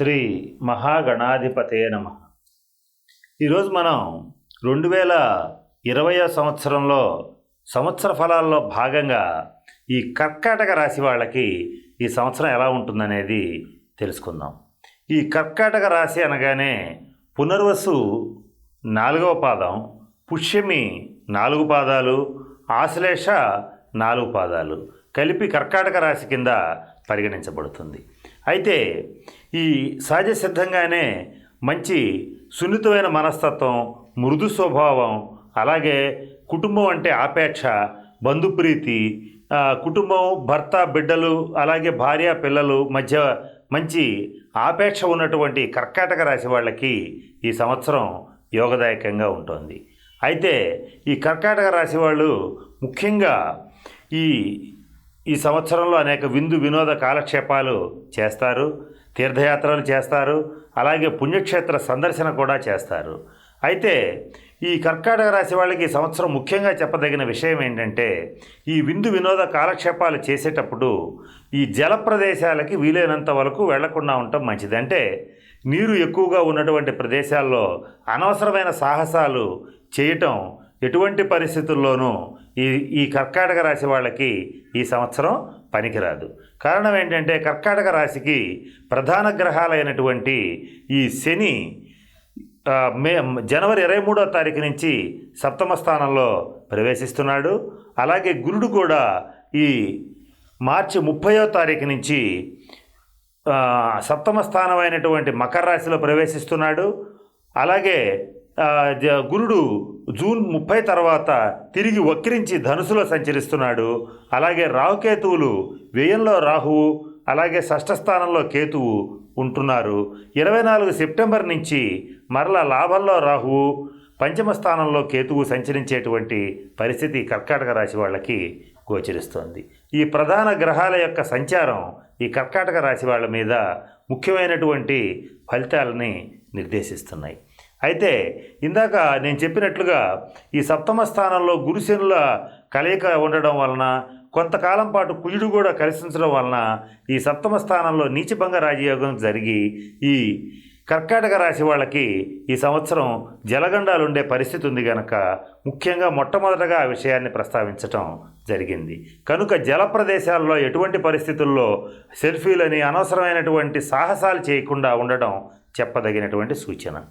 శ్రీ మహాగణాధిపతే నమ. ఈరోజు మనం రెండు వేల ఇరవయో సంవత్సరంలో సంవత్సర ఫలాల్లో భాగంగా ఈ కర్కాటక రాశి వాళ్ళకి ఈ సంవత్సరం ఎలా ఉంటుందనేది తెలుసుకుందాం. ఈ కర్కాటక రాశి అనగానే పునర్వసు నాలుగవ పాదం పుష్యమి నాలుగు పాదాలు ఆశ్లేష నాలుగు పాదాలు కలిపి కర్కాటక రాశి కింద పరిగణించబడుతుంది. అయితే ఈ సహజ సిద్ధంగానే మంచి సున్నితమైన మనస్తత్వం మృదు స్వభావం అలాగే కుటుంబం అంటే ఆపేక్ష బంధుప్రీతి కుటుంబం భర్త బిడ్డలు అలాగే భార్య పిల్లలు మధ్య మంచి ఆపేక్ష ఉన్నటువంటి కర్కాటక రాశి వాళ్ళకి ఈ సంవత్సరం యోగదాయకంగా ఉంటుంది. అయితే ఈ కర్కాటక రాశి వాళ్ళు ముఖ్యంగా ఈ ఈ సంవత్సరంలో అనేక విందు వినోద కాలక్షేపాలు చేస్తారు తీర్థయాత్రలు చేస్తారు అలాగే పుణ్యక్షేత్ర సందర్శన కూడా చేస్తారు. అయితే ఈ కర్కాటక రాశి వాళ్ళకి ఈ సంవత్సరం ముఖ్యంగా చెప్పదగిన విషయం ఏంటంటే ఈ విందు వినోద కాలక్షేపాలు చేసేటప్పుడు ఈ జల ప్రదేశాలకి వీలైనంత వరకు వెళ్ళకుండా ఉండటం మంచిది. అంటే నీరు ఎక్కువగా ఉన్నటువంటి ప్రదేశాల్లో అనవసరమైన సాహసాలు చేయటం ఎటువంటి పరిస్థితుల్లోనూ ఈ ఈ కర్కాటక రాశి వాళ్ళకి ఈ సంవత్సరం పనికిరాదు. కారణం ఏంటంటే కర్కాటక రాశికి ప్రధాన గ్రహాలైనటువంటి ఈ శని మే జనవరి ఇరవై మూడో తారీఖు నుంచి సప్తమ స్థానంలో ప్రవేశిస్తున్నాడు. అలాగే గురుడు కూడా ఈ మార్చి ముప్పయో తారీఖు నుంచి సప్తమ స్థానమైనటువంటి మకర రాశిలో ప్రవేశిస్తున్నాడు. అలాగే గురుడు జూన్ ముప్పై తర్వాత తిరిగి వక్రించి ధనుసులో సంచరిస్తున్నాడు. అలాగే రాహుకేతువులు వ్యయంలో రాహువు అలాగే షష్ఠ స్థానంలో కేతువు ఉంటున్నారు. ఇరవై నాలుగు సెప్టెంబర్ నుంచి మరల లాభంలో రాహువు పంచమ స్థానంలో కేతువు సంచరించేటువంటి పరిస్థితి కర్కాటక రాశి వాళ్ళకి గోచరిస్తోంది. ఈ ప్రధాన గ్రహాల యొక్క సంచారం ఈ కర్కాటక రాశి వాళ్ళ మీద ముఖ్యమైనటువంటి ఫలితాలని నిర్దేశిస్తున్నాయి. అయితే ఇందాక నేను చెప్పినట్లుగా ఈ సప్తమ స్థానంలో గురుశనుల కలయిక ఉండడం వలన కొంతకాలం పాటు కుజుడు కూడా కలిసించడం వలన ఈ సప్తమ స్థానంలో నీచభంగ రాజయోగం జరిగి ఈ కర్కాటక రాశి వాళ్ళకి ఈ సంవత్సరం జలగండాలు ఉండే పరిస్థితి ఉంది కనుక ముఖ్యంగా మొట్టమొదటగా ఆ విషయాన్ని ప్రస్తావించటం జరిగింది. కనుక జల ప్రదేశాల్లో ఎటువంటి పరిస్థితుల్లో సెల్ఫీలని అనవసరమైనటువంటి సాహసాలు చేయకుండా ఉండడం చెప్పదగినటువంటి సూచన.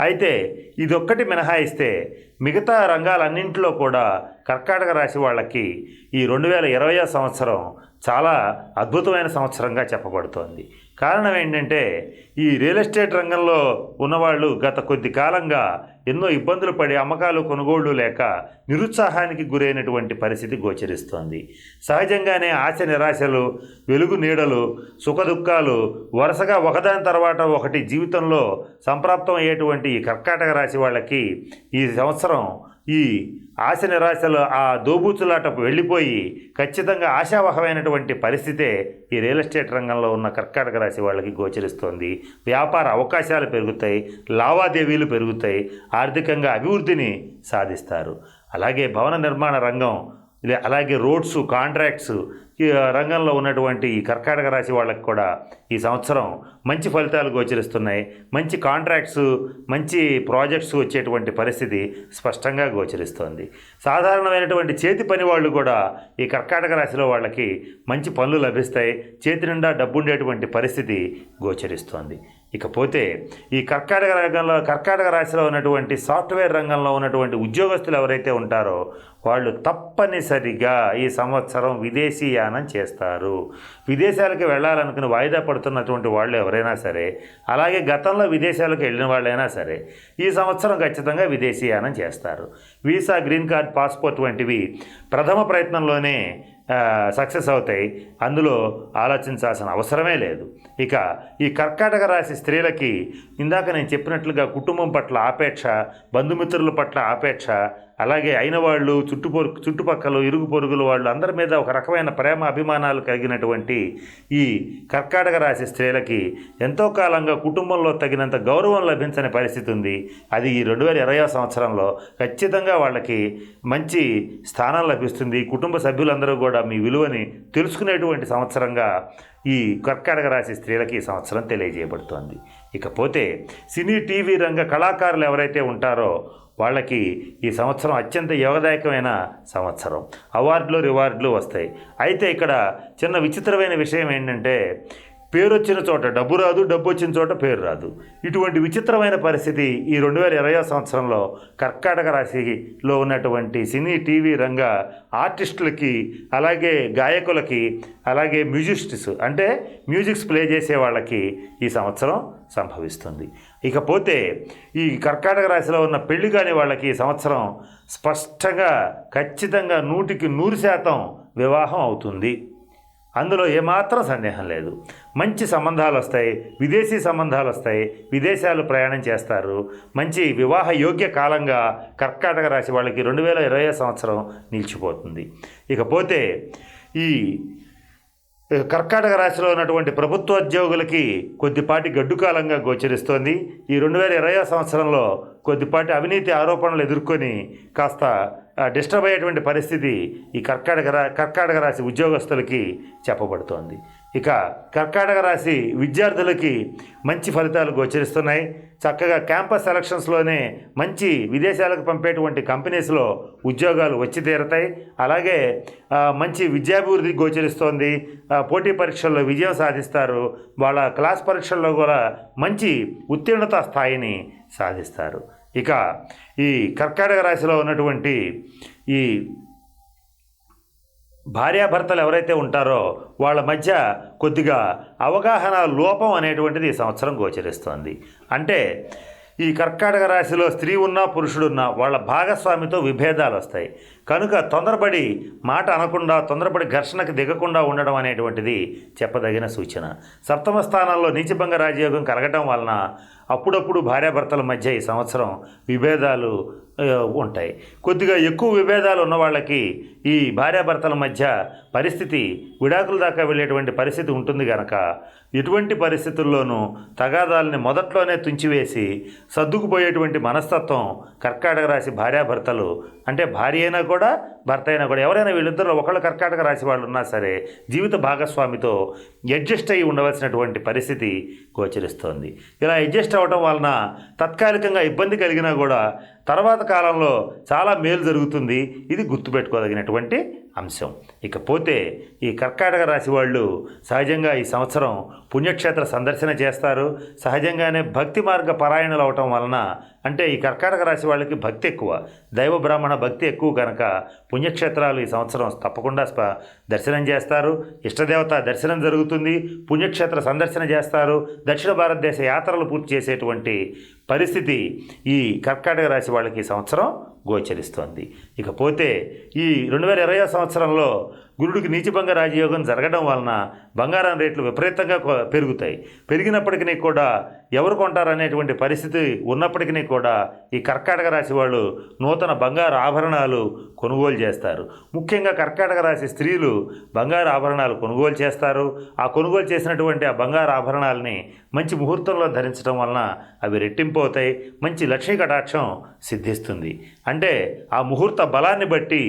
అయితే ఇదొక్కటి మినహాయిస్తే మిగతా రంగాలన్నింటిలో కూడా కర్కాటక రాశి వాళ్ళకి ఈ రెండు వేల ఇరవై సంవత్సరం చాలా అద్భుతమైన సంవత్సరంగా చెప్పబడుతోంది. కారణం ఏంటంటే ఈ రియల్ ఎస్టేట్ రంగంలో ఉన్నవాళ్ళు గత కొద్ది కాలంగా ఎన్నో ఇబ్బందులు పడి అమ్మకాలు కొనుగోళ్ళు లేక నిరుత్సాహానికి గురైనటువంటి పరిస్థితి గోచరిస్తోంది. సహజంగానే ఆశ నిరాశలు వెలుగు నీడలు సుఖదుఖాలు వరుసగా ఒకదాని తర్వాత ఒకటి జీవితంలో సంప్రాప్తం అయ్యేటువంటి ఈ కర్కాటక రాశి వాళ్ళకి ఈ సంవత్సరం ఈ ఆశ నిరాశలు ఆ దోబూచులాటపు వెళ్ళిపోయి ఖచ్చితంగా ఆశావహమైనటువంటి పరిస్థితే ఈ రియల్ ఎస్టేట్ రంగంలో ఉన్న కర్కాటక రాశి వాళ్ళకి గోచరిస్తోంది. వ్యాపార అవకాశాలు పెరుగుతాయి లావాదేవీలు పెరుగుతాయి ఆర్థికంగా అభివృద్ధిని సాధిస్తారు. అలాగే భవన నిర్మాణ రంగం అలాగే రోడ్స్ కాంట్రాక్ట్స్ రంగంలో ఉన్నటువంటి ఈ కర్కాటక రాశి వాళ్ళకి కూడా ఈ సంవత్సరం మంచి ఫలితాలు గోచరిస్తున్నాయి. మంచి కాంట్రాక్ట్స్ మంచి ప్రాజెక్ట్స్ వచ్చేటువంటి పరిస్థితి స్పష్టంగా గోచరిస్తోంది. సాధారణమైనటువంటి చేతి పని వాళ్ళు కూడా ఈ కర్కాటక రాశిలో వాళ్ళకి మంచి పనులు లభిస్తాయి. చేతి నిండా డబ్బు ఉండేటువంటి పరిస్థితి గోచరిస్తోంది. ఇకపోతే ఈ కర్కాటక రంగంలో కర్కాటక రాశిలో ఉన్నటువంటి సాఫ్ట్వేర్ రంగంలో ఉన్నటువంటి ఉద్యోగస్తులు ఎవరైతే ఉంటారో వాళ్ళు తప్పనిసరిగా ఈ సంవత్సరం విదేశీయానం చేస్తారు. విదేశాలకు వెళ్ళాలనుకుని వాయిదా పడుతున్నటువంటి వాళ్ళు ఎవరైనా సరే అలాగే గతంలో విదేశాలకు వెళ్ళిన వాళ్ళైనా సరే ఈ సంవత్సరం ఖచ్చితంగా విదేశీయానం చేస్తారు. వీసా గ్రీన్ కార్డ్ పాస్పోర్ట్ వంటివి ప్రథమ ప్రయత్నంలోనే సక్సెస్ అవుతాయి. అందులో ఆలోచించాల్సిన అవసరమే లేదు. ఇక ఈ కర్కాటక రాశి స్త్రీలకి ఇందాక నేను చెప్పినట్లుగా కుటుంబం పట్ల ఆపేక్ష బంధుమిత్రుల పట్ల ఆపేక్ష అలాగే అయిన వాళ్ళు చుట్టుపొరు చుట్టుపక్కల ఇరుగు పొరుగుల వాళ్ళు అందరి మీద ఒక రకమైన ప్రేమ అభిమానాలు కలిగినటువంటి ఈ కర్కాటక రాశి స్త్రీలకి ఎంతో కాలంగా కుటుంబంలో తగినంత గౌరవం లభించని పరిస్థితి ఉంది. అది ఈ రెండు వేల ఇరవై సంవత్సరంలో ఖచ్చితంగా వాళ్ళకి మంచి స్థానం లభిస్తుంది. కుటుంబ సభ్యులందరూ కూడా మీ విలువని తెలుసుకునేటువంటి సంవత్సరంగా ఈ కర్కాటక రాశి స్త్రీలకి ఈ సంవత్సరం తెలియజేయబడుతోంది. ఇకపోతే సినీ టీవీ రంగ కళాకారులు ఎవరైతే ఉంటారో వాళ్ళకి ఈ సంవత్సరం అత్యంత యోగదాయకమైన సంవత్సరం. అవార్డులు రివార్డులు వస్తాయి. అయితే ఇక్కడ చిన్న విచిత్రమైన విషయం ఏంటంటే పేరు వచ్చిన చోట డబ్బు రాదు డబ్బు వచ్చిన చోట పేరు రాదు. ఇటువంటి విచిత్రమైన పరిస్థితి ఈ రెండు వేల ఇరవై సంవత్సరంలో కర్కాటక రాశిలో ఉన్నటువంటి సినీ టీవీ రంగ ఆర్టిస్టులకి అలాగే గాయకులకి అలాగే మ్యూజిస్ట్స్ అంటే మ్యూజిక్స్ ప్లే చేసే వాళ్ళకి ఈ సంవత్సరం సంభవిస్తుంది. ఇకపోతే ఈ కర్కాటక రాశిలో ఉన్న పెళ్ళి కాని వాళ్ళకి ఈ సంవత్సరం స్పష్టంగా ఖచ్చితంగా నూటికి నూరు శాతం వివాహం అవుతుంది. అందులో ఏమాత్రం సందేహం లేదు. మంచి సంబంధాలు వస్తాయి విదేశీ సంబంధాలు వస్తాయి విదేశాలు ప్రయాణం చేస్తారు. మంచి వివాహ యోగ్య కాలంగా కర్కాటక రాశి వాళ్ళకి రెండు వేల ఇరవై సంవత్సరం నిలిచిపోతుంది. ఇకపోతే ఈ కర్కాటక రాశిలో ఉన్నటువంటి ప్రభుత్వోద్యోగులకి కొద్దిపాటి గడ్డుకాలంగా గోచరిస్తోంది. ఈ రెండు వేల ఇరవై సంవత్సరంలో కొద్దిపాటి అవినీతి ఆరోపణలు ఎదుర్కొని కాస్త డిస్టర్బ్ అయ్యేటువంటి పరిస్థితి ఈ కర్కాటక రా కర్కాటక రాశి ఉద్యోగస్తులకి చెప్పబడుతోంది. ఇక కర్కాటక రాశి విద్యార్థులకి మంచి ఫలితాలు గోచరిస్తున్నాయి. చక్కగా క్యాంపస్ సెలక్షన్స్లోనే మంచి విదేశాలకు పంపేటువంటి కంపెనీస్లో ఉద్యోగాలు వచ్చి తీరతాయి. అలాగే మంచి విద్యాభివృద్ధి గోచరిస్తోంది. పోటీ పరీక్షల్లో విజయం సాధిస్తారు. వాళ్ళ క్లాస్ పరీక్షల్లో కూడా మంచి ఉత్తీర్ణత స్థాయిని సాధిస్తారు. ఇక ఈ కర్కాటక రాశిలో ఉన్నటువంటి ఈ భార్యాభర్తలు ఎవరైతే ఉంటారో వాళ్ళ మధ్య కొద్దిగా అవగాహన లోపం అనేటువంటిది ఈ సంవత్సరం గోచరిస్తోంది. అంటే ఈ కర్కాటక రాశిలో స్త్రీ ఉన్నా పురుషుడున్నా వాళ్ళ భాగస్వామితో విభేదాలు వస్తాయి కనుక తొందరపడి మాట అనకుండా తొందరపడి ఘర్షణకు దిగకుండా ఉండడం అనేటువంటిది చెప్పదగిన సూచన. సప్తమ స్థానంలో నీచభంగ రాజయోగం కలగటం వలన అప్పుడప్పుడు భార్యాభర్తల మధ్య ఈ సంవత్సరం విభేదాలు ఉంటాయి. కొద్దిగా ఎక్కువ విభేదాలు ఉన్న వాళ్ళకి ఈ భార్యాభర్తల మధ్య పరిస్థితి విడాకుల దాకా వెళ్ళేటువంటి పరిస్థితి ఉంటుంది కనుక ఎటువంటి పరిస్థితుల్లోనూ తగాదాలని మొదట్లోనే తుంచివేసి సర్దుకుపోయేటువంటి మనస్తత్వం కర్కాటక రాశి భార్యాభర్తలు అంటే భార్య అయినా కూడా భర్త అయినా కూడా ఎవరైనా వీళ్ళిద్దరు ఒకళ్ళు కర్కాటక రాశి వాళ్ళు ఉన్నా సరే జీవిత భాగస్వామితో అడ్జస్ట్ అయ్యి ఉండవలసినటువంటి పరిస్థితి గోచరిస్తోంది. ఇలా అడ్జస్ట్ అవ్వటం వలన తాత్కాలికంగా ఇబ్బంది కలిగినా కూడా తర్వాత కాలంలో చాలా మేలు జరుగుతుంది. ఇది గుర్తుపెట్టుకోదగినటువంటి అంశం. ఇకపోతే ఈ కర్కాటక రాశి వాళ్ళు సహజంగా ఈ సంవత్సరం పుణ్యక్షేత్ర సందర్శన చేస్తారు. సహజంగానే భక్తి మార్గ పరాయణలు అవటం వలన అంటే ఈ కర్కాటక రాశి వాళ్ళకి భక్తి ఎక్కువ. దైవ బ్రాహ్మణ భక్తి ఎక్కువ కనుక పుణ్యక్షేత్రాలు ఈ సంవత్సరం తప్పకుండా స్ప దర్శనం చేస్తారు. ఇష్టదేవత దర్శనం జరుగుతుంది. పుణ్యక్షేత్ర సందర్శన చేస్తారు. దక్షిణ భారతదేశ యాత్రలు పూర్తి చేసేటువంటి పరిస్థితి ఈ కర్కాటక రాశి వాళ్ళకి ఈ సంవత్సరం గోచరిస్తోంది. ఇకపోతే ఈ రెండు వేల ఇరవై సంవత్సరంలో గురుడికి నీచభంగ రాజయోగం జరగడం వలన బంగారం రేట్లు విపరీతంగా పెరుగుతాయి. పెరిగినప్పటికీ కూడా ఎవరు కొంటారనేటువంటి పరిస్థితి ఉన్నప్పటికీ కూడా ఈ కర్కాటక రాశి వాళ్ళు నూతన బంగారు ఆభరణాలు కొనుగోలు చేస్తారు. ముఖ్యంగా కర్కాటక రాశి స్త్రీలు బంగారు ఆభరణాలు కొనుగోలు చేస్తారు. ఆ కొనుగోలు చేసినటువంటి ఆ బంగారు ఆభరణాలని మంచి ముహూర్తంలో ధరించడం వలన అవి రెట్టింపు అవుతాయి. మంచి లక్ష్మీ కటాక్షం సిద్ధిస్తుంది. అంటే ఆ ముహూర్త బలాన్ని బట్టి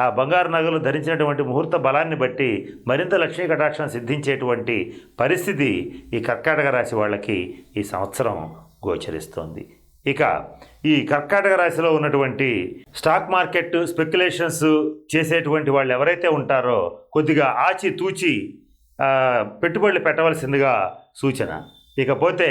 ఆ బంగారు నగలు ధరించినటువంటి ముహూర్త బలాన్ని బట్టి మరింత లక్ష్మీ కటాక్షం సిద్ధించేటువంటి పరిస్థితి ఈ కర్కాటక రాశి వాళ్ళకి ఈ సంవత్సరం గోచరిస్తోంది. ఇక ఈ కర్కాటక రాశిలో ఉన్నటువంటి స్టాక్ మార్కెట్ స్పెక్యులేషన్స్ చేసేటువంటి వాళ్ళు ఎవరైతే ఉంటారో కొద్దిగా ఆచి తూచి పెట్టుబడులు పెట్టవలసిందిగా సూచన. ఇకపోతే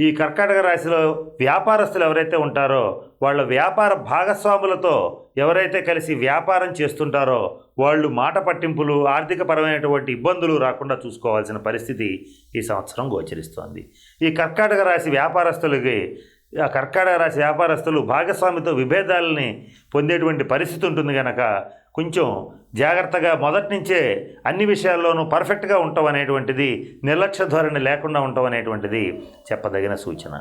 ఈ కర్కాటక రాశిలో వ్యాపారస్తులు ఎవరైతే ఉంటారో వాళ్ళ వ్యాపార భాగస్వాములతో ఎవరైతే కలిసి వ్యాపారం చేస్తుంటారో వాళ్ళు మాట పట్టింపులు ఆర్థికపరమైనటువంటి ఇబ్బందులు రాకుండా చూసుకోవాల్సిన పరిస్థితి ఈ సంవత్సరం గోచరిస్తోంది. ఈ కర్కాటక రాశి వ్యాపారస్తులకి ఆ కర్కాటక రాశి వ్యాపారస్తులు భాగస్వామితో విభేదాలని పొందేటువంటి పరిస్థితి ఉంటుంది కనుక కొంచెం జాగ్రత్తగా మొదటి నుంచే అన్ని విషయాల్లోనూ పర్ఫెక్ట్గా ఉండటం అనేటువంటిది నిర్లక్ష్య ధోరణి లేకుండా ఉండటం అనేటువంటిది చెప్పదగిన సూచన.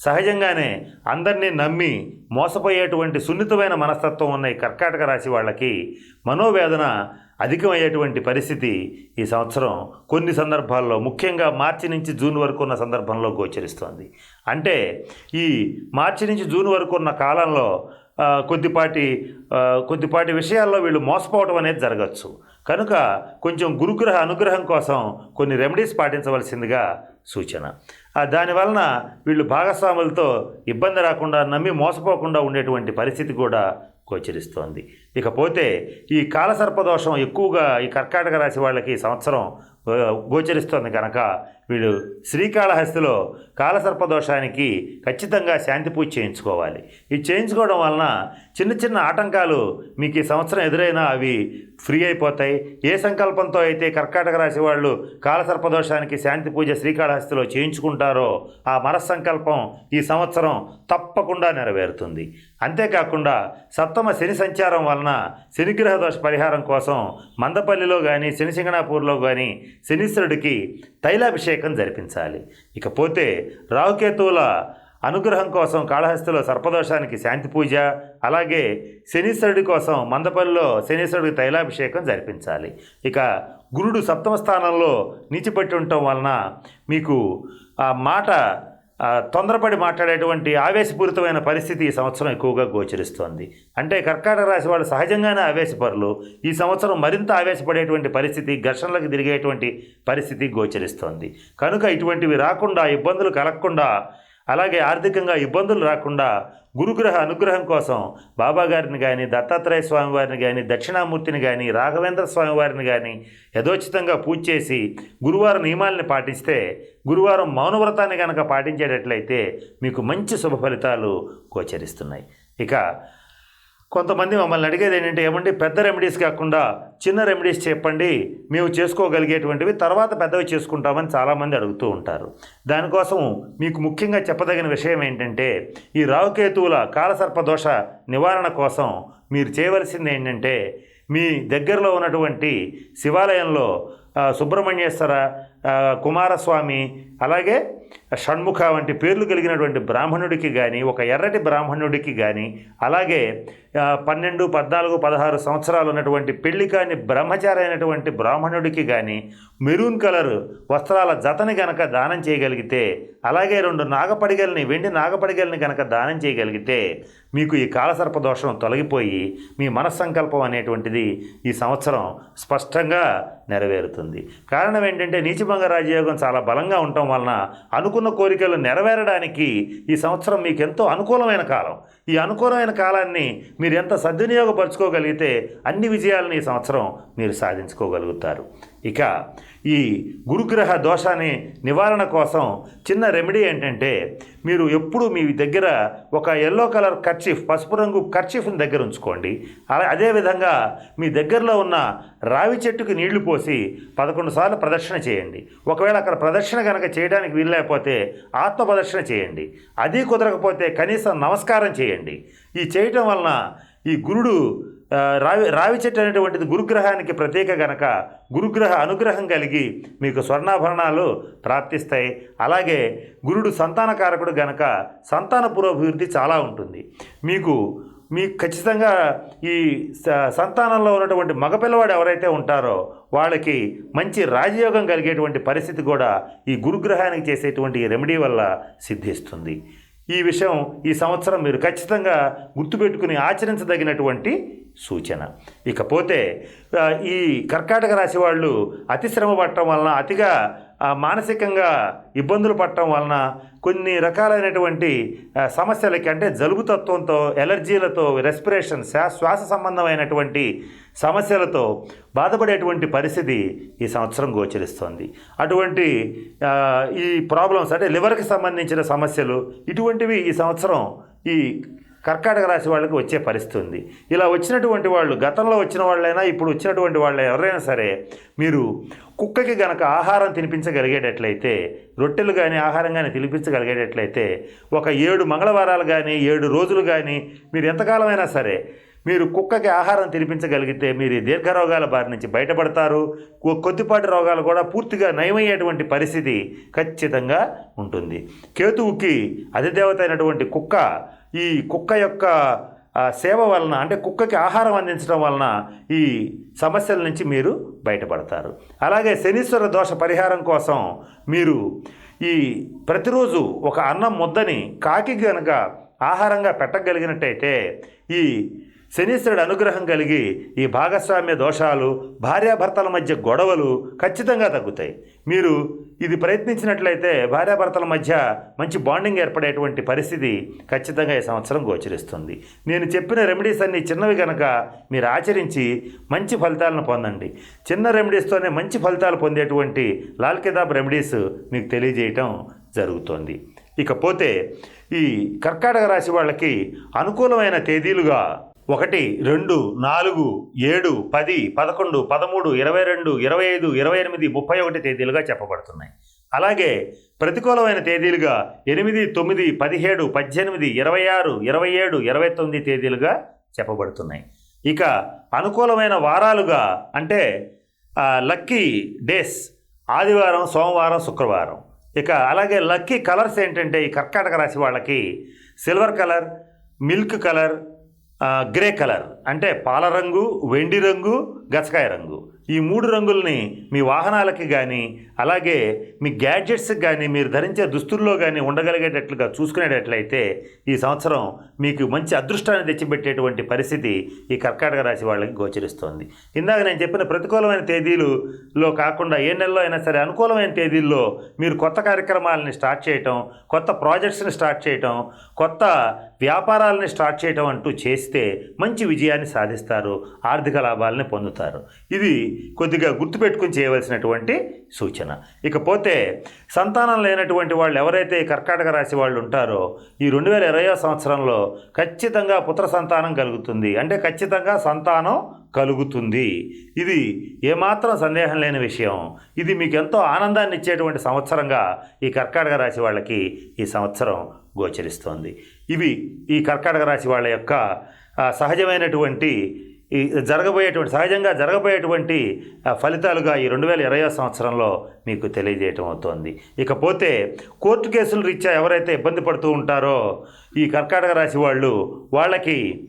సహజంగానే అందరినీ నమ్మి మోసపోయేటువంటి సున్నితమైన మనస్తత్వం ఉన్న ఈ కర్కాటక రాశి వాళ్ళకి మనోవేదన అధికమయ్యేటువంటి పరిస్థితి ఈ సంవత్సరం కొన్ని సందర్భాల్లో ముఖ్యంగా మార్చి నుంచి జూన్ వరకు ఉన్న సందర్భంలో గోచరిస్తోంది. అంటే ఈ మార్చి నుంచి జూన్ వరకు ఉన్న కాలంలో కొద్దిపాటి కొద్దిపాటి విషయాల్లో వీళ్ళు మోసపోవడం అనేది జరగచ్చు. కనుక కొంచెం గురుగ్రహ అనుగ్రహం కోసం కొన్ని రెమెడీస్ పాటించవలసిందిగా సూచన. దానివలన వీళ్ళు భాగస్వాములతో ఇబ్బంది రాకుండా నమ్మి మోసపోకుండా ఉండేటువంటి పరిస్థితి కూడా గోచరిస్తోంది. ఇకపోతే ఈ కాలసర్పదోషం ఎక్కువగా ఈ కర్కాటక రాశి వాళ్ళకి ఈ సంవత్సరం గోచరిస్తోంది కనుక వీళ్ళు శ్రీకాళహస్తిలో కాలసర్పదోషానికి ఖచ్చితంగా శాంతి పూజ చేయించుకోవాలి. ఇది చేయించుకోవడం వలన చిన్న చిన్న ఆటంకాలు మీకు ఈ సంవత్సరం ఎదురైనా అవి ఫ్రీ అయిపోతాయి. ఏ సంకల్పంతో అయితే కర్కాటక రాశి వాళ్ళు కాలసర్పదోషానికి శాంతి పూజ శ్రీకాళహస్తిలో చేయించుకుంటారో ఆ మనస్సంకల్పం ఈ సంవత్సరం తప్పకుండా నెరవేరుతుంది. అంతేకాకుండా సప్తమ శని సంచారం వలన శనిగ్రహ దోష పరిహారం కోసం మందపల్లిలో కానీ శనిసింగణాపూర్లో కానీ శనీశ్వరుడికి తైలాభిషేకం జరిపించాలి. ఇకపోతే రావుకేతువుల అనుగ్రహం కోసం కాళహస్తిలో సర్పదోషానికి శాంతి పూజ అలాగే శనీశ్వరుడి కోసం మందపల్లిలో శనీశ్వరుడికి తైలాభిషేకం జరిపించాలి. ఇక గురుడు సప్తమ స్థానంలో నీచిపెట్టి ఉండటం వలన మీకు ఆ మాట తొందరపడి మాట్లాడేటువంటి ఆవేశపూరితమైన పరిస్థితి ఈ సంవత్సరం ఎక్కువగా గోచరిస్తోంది. అంటే కర్కాటక రాశి వాళ్ళు సహజంగానే ఆవేశపరులు. ఈ సంవత్సరం మరింత ఆవేశపడేటువంటి పరిస్థితి ఘర్షణలకు తిరిగేటువంటి పరిస్థితి గోచరిస్తోంది. కనుక ఇటువంటివి రాకుండా ఇబ్బందులు కలగకుండా అలాగే ఆర్థికంగా ఇబ్బందులు రాకుండా గురుగ్రహ అనుగ్రహం కోసం బాబా గారిని కానీ దత్తాత్రేయ స్వామివారిని కానీ దక్షిణామూర్తిని కానీ రాఘవేంద్ర స్వామివారిని కానీ యథోచితంగా పూజ చేసి గురువారం నియమాల్ని పాటిస్తే గురువారం మౌనవ్రతాన్ని కనుక పాటించేటట్లయితే మీకు మంచి శుభ ఫలితాలు గోచరిస్తున్నాయి. ఇక కొంతమంది మమ్మల్ని అడిగేది ఏంటంటే ఏమండి పెద్ద రెమెడీస్ కాకుండా చిన్న రెమెడీస్ చెప్పండి మేము చేసుకోగలిగేటువంటివి తర్వాత పెద్దవి చేసుకుంటామని చాలామంది అడుగుతూ ఉంటారు. దానికోసం మీకు ముఖ్యంగా చెప్పదగిన విషయం ఏంటంటే ఈ రావుకేతువుల కాలసర్పదోష నివారణ కోసం మీరు చేయవలసింది ఏంటంటే మీ దగ్గరలో ఉన్నటువంటి శివాలయంలో సుబ్రహ్మణ్యేశ్వర కుమారస్వామి అలాగే షణ్ముఖ వంటి పేర్లు కలిగినటువంటి బ్రాహ్మణుడికి కానీ ఒక ఎర్రటి బ్రాహ్మణుడికి కానీ అలాగే పన్నెండు పద్నాలుగు పదహారు సంవత్సరాలు ఉన్నటువంటి పెళ్ళి కాని బ్రహ్మచారి అయినటువంటి బ్రాహ్మణుడికి కానీ మెరూన్ కలర్ వస్త్రాల జతని గనక దానం చేయగలిగితే అలాగే రెండు నాగపడిగల్ని వెండి నాగపడిగల్ని గనక దానం చేయగలిగితే మీకు ఈ కాలసర్ప దోషం తొలగిపోయి మీ మనస్సంకల్పం అనేటువంటిది ఈ సంవత్సరం స్పష్టంగా నెరవేరుతుంది. కారణం ఏంటంటే నీచిభంగ రాజయోగం చాలా బలంగా ఉండటం వలన అనుకున్న కోరికలు నెరవేరడానికి ఈ సంవత్సరం మీకు ఎంతో అనుకూలమైన కాలం. ఈ అనుకూలమైన కాలాన్ని మీరు ఎంత సద్వినియోగపరచుకోగలిగితే అన్ని విజయాలను ఈ సంవత్సరం మీరు సాధించుకోగలుగుతారు. ఇక ఈ గురుగ్రహ దోషాన్ని నివారణ కోసం చిన్న రెమెడీ ఏంటంటే మీరు ఎప్పుడు మీ దగ్గర ఒక ఎల్లో కలర్ కర్చీఫ్ పసుపు రంగు కర్చీఫ్ని దగ్గర ఉంచుకోండి. అలా అదేవిధంగా మీ దగ్గరలో ఉన్న రావి చెట్టుకి నీళ్ళు పోసి పదకొండు సార్లు ప్రదక్షిణ చేయండి. ఒకవేళ అక్కడ ప్రదక్షిణ కనుక చేయడానికి వీల్లేకపోతే ఆత్మ ప్రదక్షిణ చేయండి. అది కుదరకపోతే కనీసం నమస్కారం చేయండి. ఈ చేయటం వలన ఈ గురుడు రావి రావి చెట్టు అనేటువంటిది గురుగ్రహానికి ప్రత్యేక గనక గురుగ్రహ అనుగ్రహం కలిగి మీకు స్వర్ణాభరణాలు ప్రాప్తిస్తాయి. అలాగే గురుడు సంతానకారకుడు గనక సంతాన పురోభివృద్ధి చాలా ఉంటుంది. మీకు మీకు ఖచ్చితంగా ఈ స- సంతానంలో ఉన్నటువంటి మగపిల్లవాడు ఎవరైతే ఉంటారో వాళ్ళకి మంచి రాజయోగం కలిగేటువంటి పరిస్థితి కూడా ఈ గురుగ్రహానికి చేసేటువంటి ఈ రెమెడీ వల్ల సిద్ధిస్తుంది. ఈ విషయం ఈ సంవత్సరం మీరు ఖచ్చితంగా గుర్తుపెట్టుకుని ఆచరించదగినటువంటి సూచన. ఇకపోతే ఈ కర్కాటక రాశి వాళ్ళు అతి శ్రమ పడటం వలన అతిగా మానసికంగా ఇబ్బందులు పడటం వలన కొన్ని రకాలైనటువంటి సమస్యలకి అంటే జలుబు తత్వంతో ఎలర్జీలతో రెస్పిరేషన్ శ్వాస శ్వాస సంబంధమైనటువంటి సమస్యలతో బాధపడేటువంటి పరిస్థితి ఈ సంవత్సరం గోచరిస్తోంది. అటువంటి ఈ ప్రాబ్లమ్స్ అంటే లివర్కి సంబంధించిన సమస్యలు ఇటువంటివి ఈ సంవత్సరం ఈ కర్కాటక రాశి వాళ్ళకి వచ్చే పరిస్థితి ఉంది. ఇలా వచ్చినటువంటి వాళ్ళు గతంలో వచ్చిన వాళ్ళైనా ఇప్పుడు వచ్చినటువంటి వాళ్ళు ఎవరైనా సరే మీరు కుక్కకి గనక ఆహారం తినిపించగలిగేటట్లయితే రొట్టెలు కానీ ఆహారం కానీ తినిపించగలిగేటట్లయితే ఒక ఏడు మంగళవారాలు కానీ ఏడు రోజులు కానీ మీరు ఎంతకాలమైనా సరే మీరు కుక్కకి ఆహారం తినిపించగలిగితే మీరు దీర్ఘ రోగాల బారి నుంచి బయటపడతారు. కొద్దిపాటి రోగాలు కూడా పూర్తిగా నయమయ్యేటువంటి పరిస్థితి ఖచ్చితంగా ఉంటుంది. కేతువుకి అధిదేవత అయినటువంటి కుక్క ఈ కుక్క యొక్క సేవ వలన అంటే కుక్కకి ఆహారం అందించడం వలన ఈ సమస్యల నుంచి మీరు బయటపడతారు. అలాగే శనీశ్వర దోష పరిహారం కోసం మీరు ఈ ప్రతిరోజు ఒక అన్నం ముద్దని కాకి కనుక ఆహారంగా పెట్టగలిగినట్టయితే ఈ శనీశ్వరుడు అనుగ్రహం కలిగి ఈ భాగస్వామ్య దోషాలు భార్యాభర్తల మధ్య గొడవలు ఖచ్చితంగా తగ్గుతాయి. మీరు ఇది ప్రయత్నించినట్లయితే భార్యాభర్తల మధ్య మంచి బాండింగ్ ఏర్పడేటువంటి పరిస్థితి ఖచ్చితంగా ఈ సంవత్సరం గోచరిస్తుంది. నేను చెప్పిన రెమెడీస్ అన్ని చిన్నవి కనుక మీరు ఆచరించి మంచి ఫలితాలను పొందండి. చిన్న రెమెడీస్తోనే మంచి ఫలితాలు పొందేటువంటి లాల్ కితాబ్ రెమెడీస్ మీకు తెలియజేయటం జరుగుతోంది. ఇకపోతే ఈ కర్కాటక రాశి వాళ్ళకి అనుకూలమైన తేదీలుగా ఒకటి రెండు నాలుగు ఏడు పది పదకొండు పదమూడు ఇరవై రెండు ఇరవై ఐదు ఇరవై ఎనిమిది ముప్పై ఒకటి తేదీలుగా చెప్పబడుతున్నాయి. అలాగే ప్రతికూలమైన తేదీలుగా ఎనిమిది తొమ్మిది పదిహేడు పద్దెనిమిది ఇరవై ఆరు ఇరవై ఏడు ఇరవై తొమ్మిది తేదీలుగా చెప్పబడుతున్నాయి. ఇక అనుకూలమైన వారాలుగా అంటే లక్కీ డేస్ ఆదివారం సోమవారం శుక్రవారం. ఇక అలాగే లక్కీ కలర్స్ ఏంటంటే ఈ కర్కాటక రాశి వాళ్ళకి silver colour milk colour grey colour అంటే పాల రంగు వెండి రంగు గచ్చకాయ రంగు. ఈ మూడు రంగుల్ని మీ వాహనాలకి కానీ అలాగే మీ గ్యాడ్జెట్స్కి కానీ మీరు ధరించే దుస్తుల్లో కానీ ఉండగలిగేటట్లుగా చూసుకునేటట్లయితే ఈ సంవత్సరం మీకు మంచి అదృష్టాన్ని తెచ్చిపెట్టేటువంటి పరిస్థితి ఈ కర్కాటక రాశి వాళ్ళకి గోచరిస్తోంది. ఇందాక నేను చెప్పిన ప్రతికూలమైన తేదీలులో కాకుండా ఏ నెలలో అయినా సరే అనుకూలమైన తేదీల్లో మీరు కొత్త కార్యక్రమాలని స్టార్ట్ చేయటం కొత్త ప్రాజెక్ట్స్ని స్టార్ట్ చేయటం కొత్త వ్యాపారాలని స్టార్ట్ చేయటం అంటూ చేస్తే మంచి విజయాన్ని సాధిస్తారు ఆర్థిక లాభాలని పొందుతారు. ఇది కొద్దిగా గుర్తుపెట్టుకుని చేయవలసినటువంటి సూచన. ఇకపోతే సంతానం లేనటువంటి వాళ్ళు ఎవరైతే ఈ కర్కాటక రాశి వాళ్ళు ఉంటారో ఈ రెండు వేల ఇరవై సంవత్సరంలో ఖచ్చితంగా పుత్ర సంతానం కలుగుతుంది. అంటే ఖచ్చితంగా సంతానం కలుగుతుంది. ఇది ఏమాత్రం సందేహం లేని విషయం. ఇది మీకు ఎంతో ఆనందాన్ని ఇచ్చేటువంటి సంవత్సరంగా ఈ కర్కాటక రాశి వాళ్ళకి ఈ సంవత్సరం గోచరిస్తోంది. ఇవి ఈ కర్కాటక రాశి వాళ్ళ యొక్క సహజమైనటువంటి ఈ జరగబోయేటువంటి సహజంగా జరగబోయేటువంటి ఫలితాలుగా ఈ రెండు వేల ఇరవై సంవత్సరంలో మీకు తెలియజేయటం అవుతోంది. ఇకపోతే కోర్టు కేసుల రీత్యా ఎవరైతే ఇబ్బంది పడుతూ ఉంటారో ఈ కర్కాటక రాశి వాళ్ళు వాళ్ళకి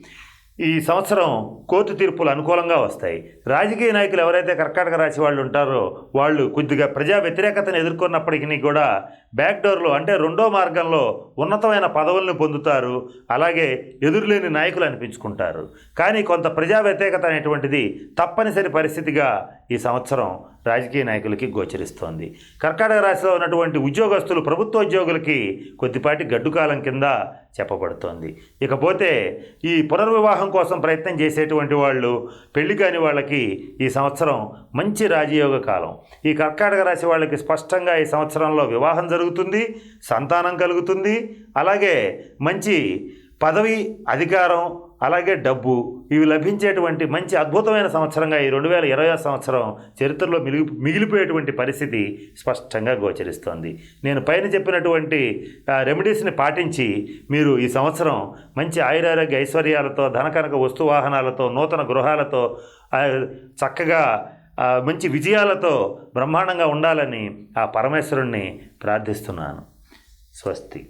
ఈ సంవత్సరం కోర్టు తీర్పులు అనుకూలంగా వస్తాయి. రాజకీయ నాయకులు ఎవరైతే కర్కాటక రాశి వాళ్ళు ఉంటారో వాళ్ళు కొద్దిగా ప్రజా వ్యతిరేకతను ఎదుర్కొన్నప్పటికీ కూడా బ్యాక్డోర్లో అంటే రెండో మార్గంలో ఉన్నతమైన పదవులను పొందుతారు. అలాగే ఎదురులేని నాయకులు అనిపించుకుంటారు. కానీ కొంత ప్రజా వ్యతిరేకత అనేటువంటిది తప్పనిసరి పరిస్థితిగా ఈ సంవత్సరం రాజకీయ నాయకులకి గోచరిస్తోంది. కర్కాటక రాశిలో ఉన్నటువంటి ఉద్యోగస్తులు ప్రభుత్వ ఉద్యోగులకి కొద్దిపాటి గడ్డుకాలం కింద చెప్పబడుతోంది. ఇకపోతే ఈ పునర్వివాహం కోసం ప్రయత్నం చేసేటువంటి వాళ్ళు పెళ్ళి కాని వాళ్ళకి ఈ సంవత్సరం మంచి రాజయోగ కాలం. ఈ కర్కాటక రాశి వాళ్ళకి స్పష్టంగా ఈ సంవత్సరంలో వివాహం జరుగుతుంది సంతానం కలుగుతుంది. అలాగే మంచి పదవి అధికారం అలాగే డబ్బు. ఇవి లభించేటువంటి మంచి అద్భుతమైన సంవత్సరంగా ఈ రెండు వేల ఇరవై సంవత్సరం చరిత్రలో మిగిలి మిగిలిపోయేటువంటి పరిస్థితి స్పష్టంగా గోచరిస్తోంది. నేను పైన చెప్పినటువంటి రెమెడీస్ని పాటించి మీరు ఈ సంవత్సరం మంచి ఆయురారోగ్య ఐశ్వర్యాలతో ధనకనక వస్తు వాహనాలతో నూతన గృహాలతో చక్కగా మంచి విజయాలతో బ్రహ్మాండంగా ఉండాలని ఆ పరమేశ్వరుణ్ణి ప్రార్థిస్తున్నాను. స్వస్తి.